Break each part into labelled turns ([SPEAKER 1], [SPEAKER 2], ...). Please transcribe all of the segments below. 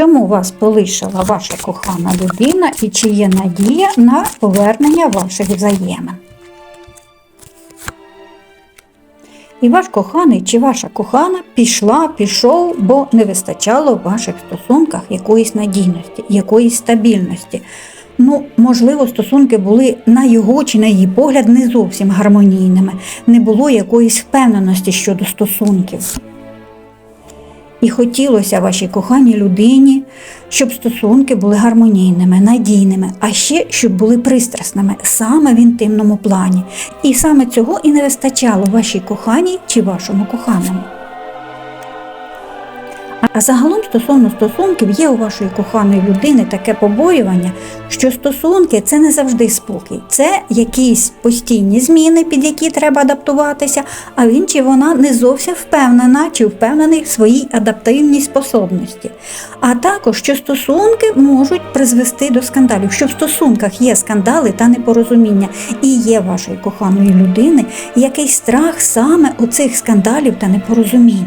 [SPEAKER 1] Чому вас полишила ваша кохана людина і чи є надія на повернення ваших взаємин? І ваш коханий чи ваша кохана пішла, пішов, бо не вистачало в ваших стосунках якоїсь надійності, якоїсь стабільності. Ну, можливо, стосунки були на його чи на її погляд не зовсім гармонійними, не було якоїсь впевненості щодо стосунків. І хотілося вашій коханій людині, щоб стосунки були гармонійними, надійними, а ще щоб були пристрасними саме в інтимному плані. І саме цього і не вистачало вашій коханій чи вашому коханому. А загалом стосовно стосунків є у вашої коханої людини таке побоювання, що стосунки це не завжди спокій, це якісь постійні зміни, під які треба адаптуватися, а він чи вона не зовсім впевнена чи впевнений в своїй адаптивній способності. А також що стосунки можуть призвести до скандалів, що в стосунках є скандали та непорозуміння, і є вашої коханої людини якийсь страх саме оцих скандалів та непорозумінь.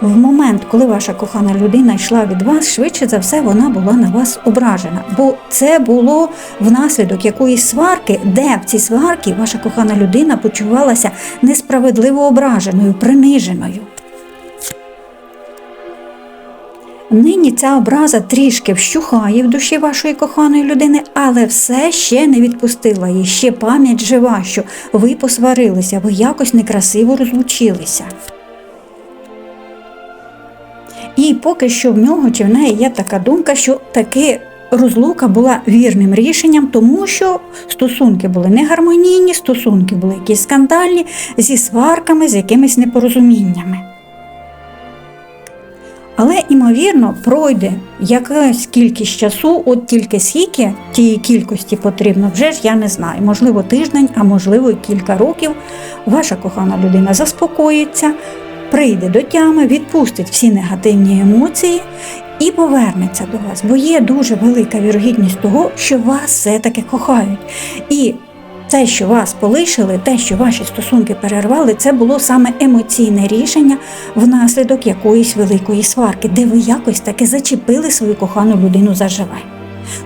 [SPEAKER 1] В момент, коли ваша кохана людина йшла від вас, швидше за все вона була на вас ображена, бо це було внаслідок якоїсь сварки, де в цій сварці ваша кохана людина почувалася несправедливо ображеною, приниженою. Нині ця образа трішки вщухає в душі вашої коханої людини, але все ще не відпустила її. Ще пам'ять жива, що ви посварилися, ви якось некрасиво розлучилися. І поки що в нього чи в неї є така думка, що таки розлука була вірним рішенням, тому що стосунки були негармонійні, стосунки були якісь скандальні, зі сварками, з якимись непорозуміннями. Але, ймовірно, пройде якась кількість часу, от тільки скільки тієї кількості потрібно, вже ж я не знаю. Можливо, тиждень, а можливо, кілька років. Ваша кохана людина заспокоїться, прийде до тями, відпустить всі негативні емоції і повернеться до вас, бо є дуже велика вірогідність того, що вас все-таки кохають. І те, що вас полишили, те, що ваші стосунки перервали, це було саме емоційне рішення внаслідок якоїсь великої сварки, де ви якось таки зачепили свою кохану людину заживе.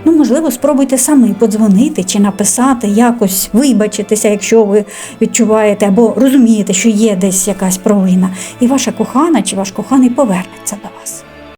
[SPEAKER 1] Ну, можливо, спробуйте самі подзвонити чи написати, якось вибачитися, якщо ви відчуваєте або розумієте, що є десь якась провина, і ваша кохана чи ваш коханий повернеться до вас.